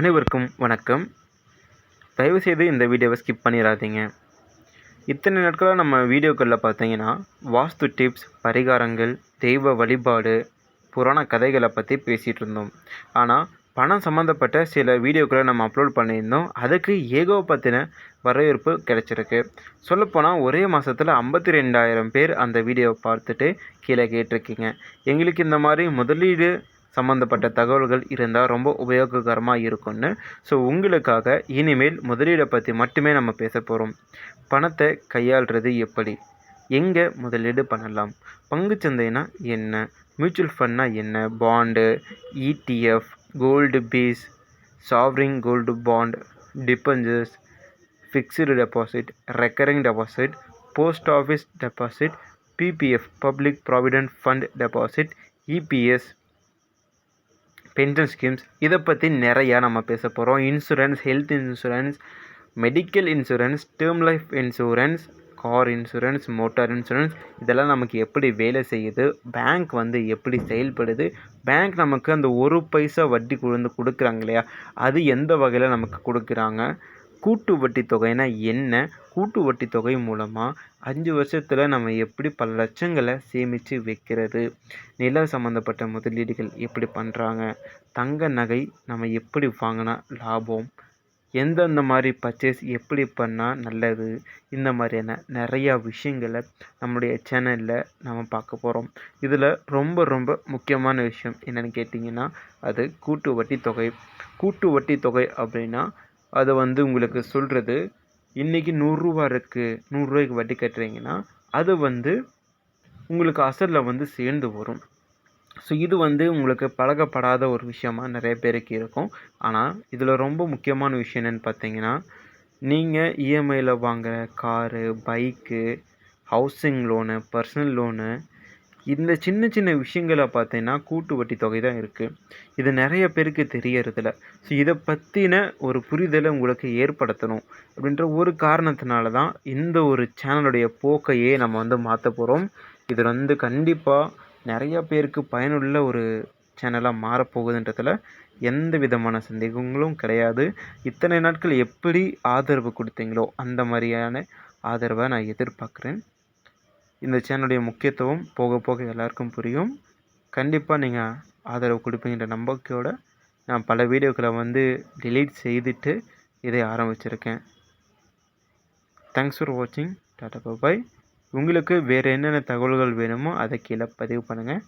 அனைவருக்கும் வணக்கம். தயவுசெய்து இந்த வீடியோவை ஸ்கிப் பண்ணிடாதீங்க இத்தனை நாட்களாக நம்ம வீடியோக்களில் பார்த்தீங்கன்னா வாஸ்து டிப்ஸ் பரிகாரங்கள் தெய்வ வழிபாடு புராண கதைகளை பற்றி பேசிகிட்டு இருந்தோம் ஆனால் பணம் சம்மந்தப்பட்ட சில வீடியோக்களை நம்ம அப்லோட் பண்ணியிருந்தோம். அதுக்கு ஏகோ பற்றின வரவேற்பு கிடைச்சிருக்கு. சொல்லப்போனால் ஒரே மாதத்தில் ஐம்பத்தி ரெண்டாயிரம் பேர் அந்த வீடியோவை பார்த்துட்டு கீழே கேட்டிருக்கீங்க. எங்களுக்கு இந்த மாதிரி முதலீடு சம்மந்தப்பட்ட தகவல்கள் இருந்தால் ரொம்ப உபயோககரமாக இருக்கும்னு. ஸோ உங்களுக்காக இனிமேல் முதலீடை பற்றி மட்டுமே நம்ம பேச போகிறோம் பணத்தை கையாள்றது எப்படி? எங்கே முதலீடு பண்ணலாம்? பங்குச்சந்தைனா என்ன? மியூச்சுவல் ஃபண்ட்னா என்ன? Bond ETF gold bees sovereign gold bond debentures fixed deposit recurring deposit post office deposit PPF public provident fund deposit EPS pension schemes இதை பற்றி நிறையா நம்ம பேச போகிறோம் insurance health insurance medical insurance term life insurance car insurance motor insurance இதெல்லாம் நமக்கு எப்படி வேலை செய்யுது? பேங்க் வந்து எப்படி செயல்படுது? பேங்க் நமக்கு அந்த ஒரு பைசா வட்டி கொண்டு கொடுக்குறாங்க இல்லையா? அது எந்த வகையில் நமக்கு கொடுக்குறாங்க? கூட்டு வட்டி தொகைனா என்ன? கூட்டு வட்டி தொகை மூலமாக அஞ்சு வருஷத்தில் நம்ம எப்படி பல லட்சங்களை சேமித்து வைக்கிறது? நில சம்மந்தப்பட்ட முதலீடுகள் எப்படி பண்ணுறாங்க தங்க நகை நம்ம எப்படி வாங்கினா லாபம்? எந்தெந்த மாதிரி பர்ச்சேஸ் எப்படி பண்ணால் நல்லது? இந்த மாதிரியான நிறையா விஷயங்களை நம்முடைய சேனலில் நம்ம பார்க்க போகிறோம் இதில் ரொம்ப ரொம்ப முக்கியமான விஷயம் என்னென்னு கேட்டிங்கன்னா அது கூட்டு வட்டி தொகை. கூட்டு வட்டி தொகை அப்படின்னா அதை வந்து உங்களுக்கு சொல்கிறது இன்றைக்கி நூறுரூவா இருக்குது நூறுரூவாய்க்கு வட்டி கட்டுறீங்கன்னா அது வந்து உங்களுக்கு அசலில் வந்து சேர்ந்து வரும். ஸோ இது வந்து உங்களுக்கு பழகப்படாத ஒரு விஷயமா நிறைய பேருக்கு இருக்கும். ஆனால் இதில் ரொம்ப முக்கியமான விஷயம் என்னென்னு பார்த்தீங்கன்னா நீங்கள் இஎம்ஐயில் வாங்குகிற car bike housing loan personal loan இந்த சின்ன சின்ன விஷயங்களை பார்த்தீங்கன்னா கூட்டு வட்டி தொகை தான் இருக்குது இது நிறைய பேருக்கு தெரியறதில்ல. ஸோ இதை பற்றின ஒரு புரிதலை உங்களுக்கு ஏற்படுத்தணும் அப்படின்ற ஒரு காரணத்தினால தான் இந்த ஒரு சேனலுடைய போக்கையே நம்ம வந்து மாற்ற போகிறோம் இது வந்து கண்டிப்பாக நிறைய பேருக்கு பயனுள்ள ஒரு சேனலாக மாறப்போகுதுன்றதில் எந்த விதமான சந்தேகங்களும் கிடையாது. இத்தனை நாட்கள் எப்படி ஆதரவு கொடுத்தீங்களோ அந்த மாதிரியான ஆதரவை நான் எதிர்பார்க்குறேன். இந்த சேனலுடைய முக்கியத்துவம் போக போக எல்லாருக்கும் புரியும். கண்டிப்பாக நீங்கள் ஆதரவு கொடுப்பீங்கன்ற நம்பிக்கையோடு நான் பல வீடியோக்களை வந்து டிலீட் செய்துட்டு இதை ஆரம்பிச்சிருக்கேன். தேங்க்ஸ் ஃபார் வாட்சிங் டாடா பாய் உங்களுக்கு வேறு என்னென்ன தகவல்கள் வேணுமோ அதை கீழே பதிவு பண்ணுங்கள்